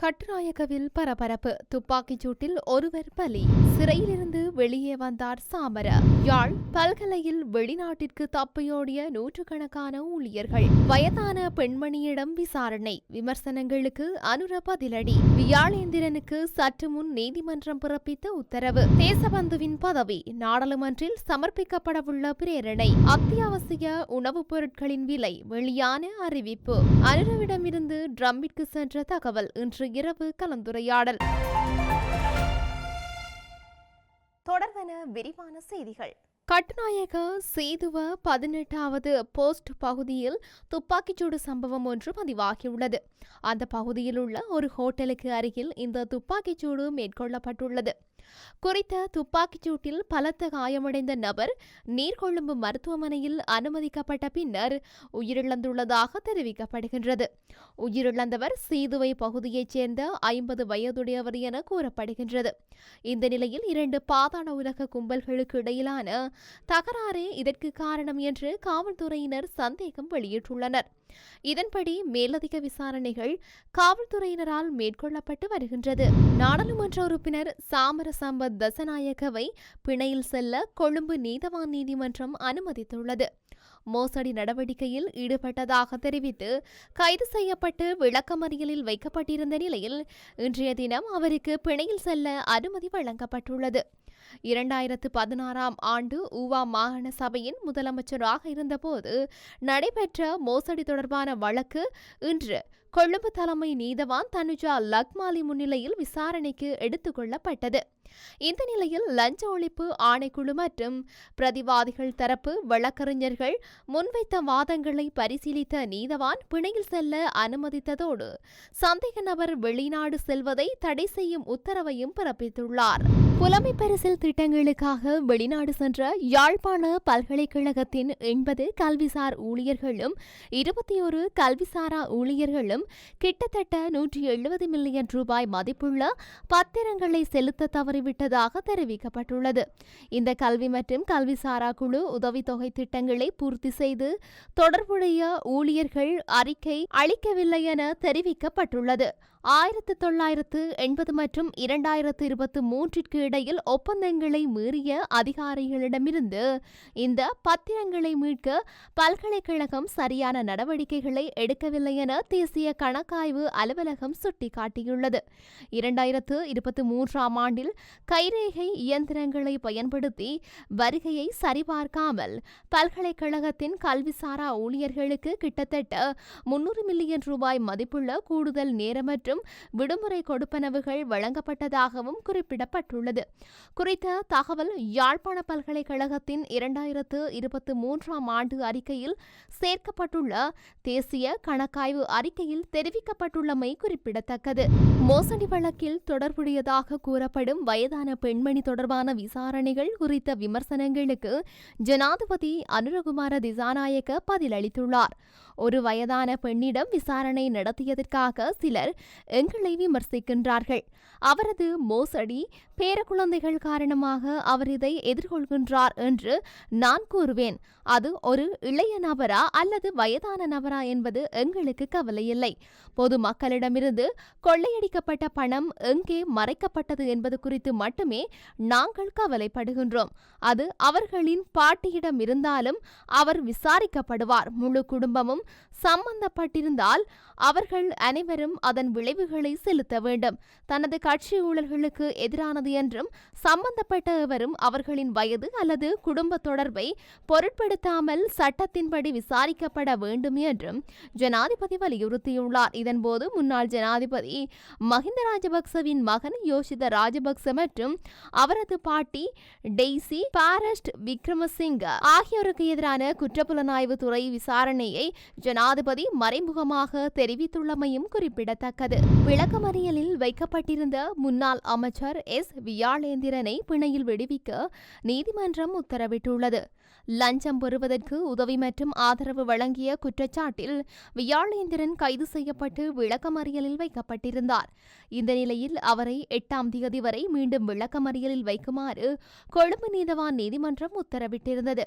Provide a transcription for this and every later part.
கட்டுநாயகவில் பரபரப்பு. துப்பாக்கிச் சூட்டில் ஒருவர் பலி. சிறையிலிருந்து வெளியே வந்தார் சாமர. யாழ் பல்கலையில் வெளிநாட்டிற்கு தப்பியோடிய நூற்றுக்கணக்கான ஊழியர்கள். வயதான பெண்மணியிடம் விசாரணை. விமர்சனங்களுக்கு அனுர பதிலடி. வியாழேந்திரனுக்கு சற்று முன் நீதிமன்றம் பிறப்பித்த உத்தரவு. தேசபந்துவின் பதவி. நாடாளுமன்றில் சமர்ப்பிக்கப்படவுள்ள பிரேரணை. அத்தியாவசிய உணவுப் பொருட்களின் விலை. வெளியான அறிவிப்பு. அனுரவிடமிருந்து ட்ரம்பிற்கு சென்ற தகவல். இன்று இரவு கலந்துரையாடல். தொடர்வன விரிவான செய்திகள். கட்டுநாயக சேதுவ பதினெட்டாவது போஸ்ட் பகுதியில் துப்பாக்கிச்சூடு சம்பவம் ஒன்று பதிவாகியுள்ளது. அந்த பகுதியில் உள்ள ஒரு ஹோட்டலுக்கு அருகில் இந்த துப்பாக்கிச்சூடு மேற்கொள்ளப்பட்டுள்ளது. குறித்த துப்பாக்கிச் சூட்டில் பலத்த காயமடைந்த நபர் நீர்கொழும்பு மருத்துவமனையில் அனுமதிக்கப்பட்ட பின்னர் உயிரிழந்துள்ளதாக தெரிவிக்கப்படுகின்றது. உயிரிழந்தவர் சீதுவை பகுதியைச் சேர்ந்த ஐம்பது வயதுடையவர் என கூறப்படுகின்றது. இந்த நிலையில் இரண்டு பாதாள உலக கும்பல்களுக்கு இடையிலான தகராறே இதற்கு காரணம் என்று காவல்துறையினர் சந்தேகம் வெளியிட்டுள்ளனர். இதன்படி மேலதிக விசாரணைகள் காவல்துறையினரால் மேற்கொள்ளப்பட்டு வருகின்றது. நாடாளுமன்ற உறுப்பினர் சாமர சம்பத் தசநாயகவை பிணையில் செல்ல கொழும்பு நீதவான் நீதிமன்றம் அனுமதித்துள்ளது. மோசடி நடவடிக்கையில் ஈடுபட்டதாக தெரிவித்து கைது செய்யப்பட்டு விளக்கமறியலில் வைக்கப்பட்டிருந்த நிலையில் இன்றைய தினம் அவருக்கு பிணையில் செல்ல அனுமதி வழங்கப்பட்டுள்ளது. இரண்டாயிரத்து பதினாறாம் ஆண்டு ஊவா மாகாண சபையின் முதலமைச்சராக இருந்தபோது நடைபெற்ற மோசடி தொடர்பான வழக்கு இன்று கொழும்பு தலைமை நீதவான் தனுஜா லக்மாலி முன்னிலையில் விசாரணைக்கு எடுத்துக் கொள்ளப்பட்டது இந்த நிலையில் லஞ்ச ஒழிப்பு ஆணைக்குழு மற்றும் பிரதிவாதிகள் தரப்பு வழக்கறிஞர்கள் முன்வைத்த வாதங்களை பரிசீலித்த நீதவான் பிணையில் செல்ல அனுமதித்ததோடு சந்தேக நபர் வெளிநாடு செல்வதை தடை செய்யும் உத்தரவையும் பிறப்பித்துள்ளார். புலமை பரிசில் திட்டங்களுக்காக வெளிநாடு சென்ற யாழ்ப்பாண பல்கலைக்கழகத்தின் எண்பது கல்விசார் ஊழியர்களும் இருபத்தி ஒரு கல்விசாரா ஊழியர்களும் கிட்டத்தட்ட நூற்றி எழுபது மில்லியன் ரூபாய் மதிப்புள்ள பத்திரங்களை செலுத்த மாறிவிட்டதாக தெரிவிக்கப்பட்டுள்ளது. இந்த கல்வி மற்றும் கல்விசாரா குழு உதவித்தொகை திட்டங்களை பூர்த்தி செய்து தொடர்புடைய ஊழியர்கள் அறிக்கை அளிக்கவில்லை என தெரிவிக்கப்பட்டுள்ளது. ஆயிரத்து தொள்ளாயிரத்து எண்பது மற்றும் இரண்டாயிரத்து இருபத்தி மூன்றிற்கு இடையில் ஒப்பந்தங்களை மீறிய அதிகாரிகளிடமிருந்து இந்த பத்திரங்களை மீட்க பல்கலைக்கழகம் சரியான நடவடிக்கைகளை எடுக்கவில்லை என தேசிய கணக்காய்வு அலுவலகம் சுட்டிக்காட்டியுள்ளது. இரண்டாயிரத்து இருபத்தி மூன்றாம் ஆண்டில் கைரேகை இயந்திரங்களை பயன்படுத்தி வருகையை சரிபார்க்காமல் பல்கலைக்கழகத்தின் கல்விசாரா ஊழியர்களுக்கு கிட்டத்தட்ட முன்னூறு மில்லியன் ரூபாய் மதிப்புள்ள கூடுதல் நேரம் மற்றும் விடுமுறை கொடுப்பனவுகள் வழங்கப்பட்டதாகவும் குறிப்பிடப்பட்டுள்ளது. குறித்த தகவல் யாழ்ப்பாண பல்கலைக்கழகத்தின் இரண்டாயிரத்து இருபத்தி மூன்றாம் ஆண்டு அறிக்கையில் சேர்க்கப்பட்டுள்ள தேசிய கணக்காய்வு அறிக்கையில் தெரிவிக்கப்பட்டுள்ளமை குறிப்பிடத்தக்கது. மோசடி வழக்கில் தொடர்புடையதாக கூறப்படும் வயதான பெண்மணி தொடர்பான விசாரணைகள் குறித்த விமர்சனங்களுக்கு ஜனாதிபதி அனுரகுமார திசாநாயக்க பதிலளித்துள்ளார். ஒரு வயதான பெண்ணிடம் விசாரணை நடத்தியதற்காக சிலர் எங்களை விமர்சிக்கின்றார்கள். அவரது மோசடி பேரக்குழந்தைகள் காரணமாக அவர் இதை எதிர்கொள்கின்றார் என்று நான் கூறுவேன். அது ஒரு இளைய நபரா அல்லது வயதான நபரா என்பது எங்களுக்கு கவலையில்லை. பொதுமக்களிடமிருந்து கொள்ளையடிக்கப்பட்ட பணம் எங்கே மறைக்கப்பட்டது என்பது குறித்து மட்டுமே நாங்கள் கவலைப்படுகின்றோம். அது அவர்களின் பாட்டியிடம் இருந்தாலும் அவர் விசாரிக்கப்படுவார். முழு குடும்பமும் சம்பந்தப்பட்டிருந்தால் அவர்கள் அனைவரும் அதன் விளைவுகளை செலுத்த வேண்டும். தனது கட்சி ஊழல்களுக்கு எதிரானது கூடாது என்றும் சம்பந்தப்பட்டவரும் அவர்களின் வயது அல்லது குடும்ப தொடர்பை பொருட்படுத்தாமல் சட்டத்தின்படி விசாரிக்கப்பட வேண்டும் என்றும் ஜனாதிபதி வலியுறுத்தியுள்ளார். இதன்போது முன்னாள் ஜனாதிபதி மஹிந்த ராஜபக்சவின் மகன் யோஷித ராஜபக்ச மற்றும் அவரது பாட்டி டெய்சி பாரஸ்ட் விக்ரமசிங்க ஆகியோருக்கு எதிரான குற்றப்புலனாய்வு துறை விசாரணையை ஜனாதிபதி மறைமுகமாக தெரிவித்துள்ளமையும் குறிப்பிடத்தக்கது. விளக்கமறியலில் வைக்கப்பட்டிருந்த முன்னாள் அமைச்சர் எஸ். வியாழேந்திரனை பிணையில் விடுவிக்க நீதிமன்றம் உத்தரவிட்டுள்ளது. லஞ்சம் பெறுவதற்கு உதவி மற்றும் ஆதரவு வழங்கிய குற்றச்சாட்டில் வியாழேந்திரன் கைது செய்யப்பட்டு விளக்கமறியலில் வைக்கப்பட்டிருந்தார். இந்த நிலையில் அவரை எட்டாம் தேதி வரை மீண்டும் விளக்கமறியலில் வைக்குமாறு கொழும்பு நீதவான் நீதிமன்றம் உத்தரவிட்டிருந்தது.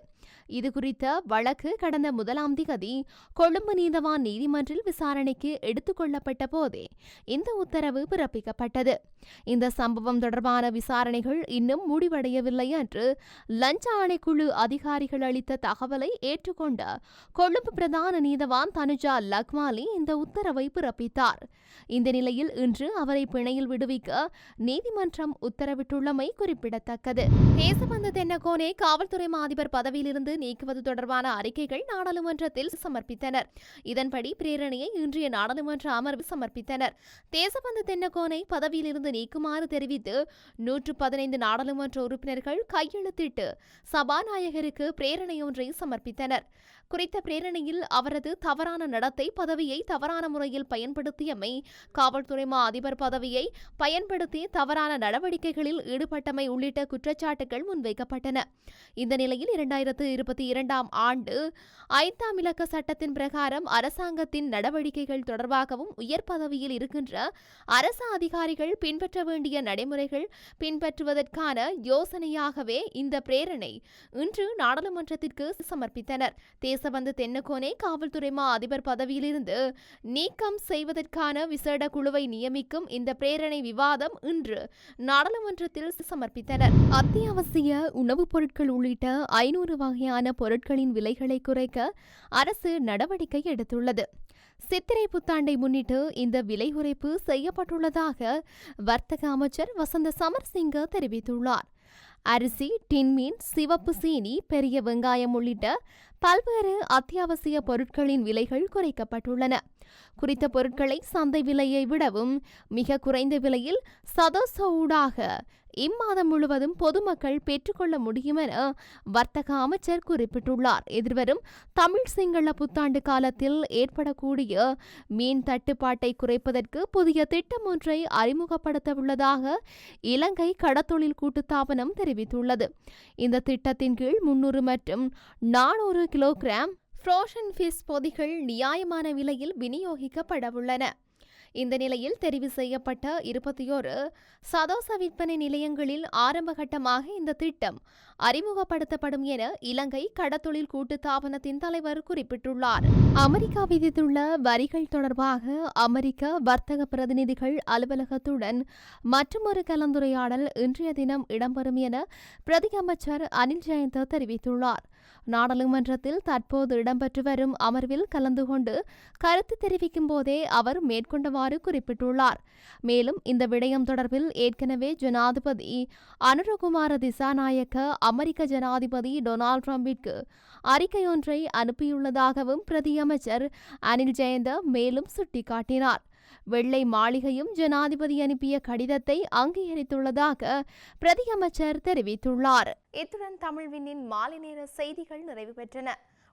இதுகுறித்த வழக்கு கடந்த முதலாம் திகதி கொழும்பு நீதவான் நீதிமன்றில் விசாரணைக்கு எடுத்துக் கொள்ளப்பட்ட போதே இந்த உத்தரவு பிறப்பிக்கப்பட்டது. இந்த சம்பவம் தொடர்பான தொடர்பான விசாரணைகள் இன்னும் முடிவடையவில்லை என்று லஞ்ச ஆணைக்குழு அதிகாரிகள் அளித்த தகவலை ஏற்றுக்கொண்ட கொழும்பு பிரதான நீதவான் தனுஜா லக்மாலி இந்த உத்தரவை பிறப்பித்தார். இந்த நிலையில் இன்று அவரை பிணையில் விடுவிக்க நீதிமன்றம் உத்தரவிட்டுள்ளமை குறிப்பிடத்தக்கது. தேசபந்து தென்னகோனே காவல்துறை அதிபர் பதவியிலிருந்து நீக்குவது தொடர்பான அறிக்கைகள் நாடாளுமன்றத்தில் சமர்ப்பித்தனர். இதன்படி பிரேரணையை இன்றைய நாடாளுமன்ற அமர்வு சமர்ப்பித்தனர். தேசபந்து தென்னகோனை பதவியிலிருந்து நீக்குமாறு தெரிவித்து நூற்று பதினைந்து நாடாளுமன்ற உறுப்பினர்கள் கையெழுத்திட்டு சபாநாயகருக்கு பிரேரணையொன்றை சமர்ப்பித்தனர். குறித்த பிரேரணையில் அவரது தவறான நடத்தை பதவியை தவறான முறையில் பயன்படுத்தியமை காவல்துறை மா அதிபர் பதவியை பயன்படுத்தி தவறான நடவடிக்கைகளில் ஈடுபட்டமை உள்ளிட்ட குற்றச்சாட்டுகள் முன்வைக்கப்பட்டன. இந்த நிலையில் இரண்டாயிரத்து இருபத்தி இரண்டாம் ஆண்டு ஐந்தாம் இலக்க சட்டத்தின் பிரகாரம் அரசாங்கத்தின் நடவடிக்கைகள் தொடர்பாகவும் உயர் பதவியில் இருக்கின்ற அரச அதிகாரிகள் பின்பற்ற வேண்டிய நடைமுறைகள் பின்பற்றுவதற்கான யோசனையாகவே இந்த பிரேரணை இன்று நாடாளுமன்றத்திற்கு சமர்ப்பித்தனர். தேசபந்து தென்னகோனே காவல்துறை மா அதிபர் பதவியிலிருந்து நீக்கம் செய்வதற்கான விசேட குழுவை நியமிக்கும் இந்த பிரேரணை விவாதம் இன்று நாடாளுமன்றத்தில் சமர்ப்பித்தனர். அத்தியாவசிய உணவுப் பொருட்கள் உள்ளிட்ட ஐநூறு வகையான பொருட்களின் விலைகளை குறைக்க அரசு நடவடிக்கை எடுத்துள்ளது. சித்திரை புத்தாண்டை முன்னிட்டு இந்த விலை குறைப்பு செய்யப்பட்டுள்ளதாக வர்த்தக அமைச்சர் வசந்த சமர்சிங்க தெரிவித்துள்ளார். அரிசி டின்மீன் சிவப்பு சீனி பெரிய வெங்காயம் உள்ளிட்ட பல்வேறு அத்தியாவசிய பொருட்களின் விலைகள் குறைக்கப்பட்டுள்ளன. குறித்த பொருட்களை சந்தை விலையை விடவும் மிக குறைந்த விலையில் சதோச ஊடாக இம்மாதம் முழுவதும் பொதுமக்கள் பெற்றுக்கொள்ள முடியும் என வர்த்தக அமைச்சர் குறிப்பிட்டுள்ளார். எதிர்வரும் தமிழ் சிங்கள புத்தாண்டு காலத்தில் ஏற்படக்கூடிய மீன் தட்டுப்பாட்டை குறைப்பதற்கு புதிய திட்டம் ஒன்றை அறிமுகப்படுத்த உள்ளதாக இலங்கை கடத்தொழில் கூட்டு தாபனம் தெரிவித்துள்ளது. இந்த திட்டத்தின் கீழ் முன்னூறு மற்றும் நானூறு கிலோகிராம் ஃப்ரோஷன் ஃபிஷ் பொதிகள் நியாயமான விலையில் விநியோகிக்கப்படவுள்ளன. இந்த நிலையில் தெரிவு செய்யப்பட்ட இருபத்தியோரு சதோச விற்பனை நிலையங்களில் ஆரம்பகட்டமாக இந்த திட்டம் அறிமுகப்படுத்தப்படும் என இலங்கை கடத்தொழில் கூட்டுத்தாபனத்தின் தலைவர் குறிப்பிட்டுள்ளார். அமெரிக்கா விதித்துள்ள வரிகள் தொடர்பாக அமெரிக்க வர்த்தக பிரதிநிதிகள் அலுவலகத்துடன் மற்றொரு கலந்துரையாடல் இன்றைய தினம் இடம்பெறும் என பிரதி அமைச்சர் அனில் ஜெயந்த தெரிவித்துள்ளார். நாடாளுமன்றத்தில் தற்போது இடம்பெற்று வரும் அமர்வில் கலந்து கொண்டு கருத்து தெரிவிக்கும் போதே அவர் மேற்கொண்டு மேற்கொண்டவாறு குறிப்பிட்டுள்ளார். மேலும் இந்த விடயம் தொடர்பில் ஏற்கனவே ஜனாதிபதி அனுரகுமார திசாநாயக்க அமெரிக்க ஜனாதிபதி டொனால்ட் ட்ரம்பிற்கு அறிக்கையொன்றை அனுப்பியுள்ளதாகவும் பிரதியமைச்சர் அனில் ஜெயந்த மேலும் சுட்டிக்காட்டினார். வெள்ளை மாளிகையும் ஜனாதிபதி அனுப்பிய கடிதத்தை அங்கீகரித்துள்ளதாக பிரதியமைச்சர் தெரிவித்துள்ளார். இத்துடன் தமிழ்வினின் மாலை நேர செய்திகள் நிறைவு பெற்றன.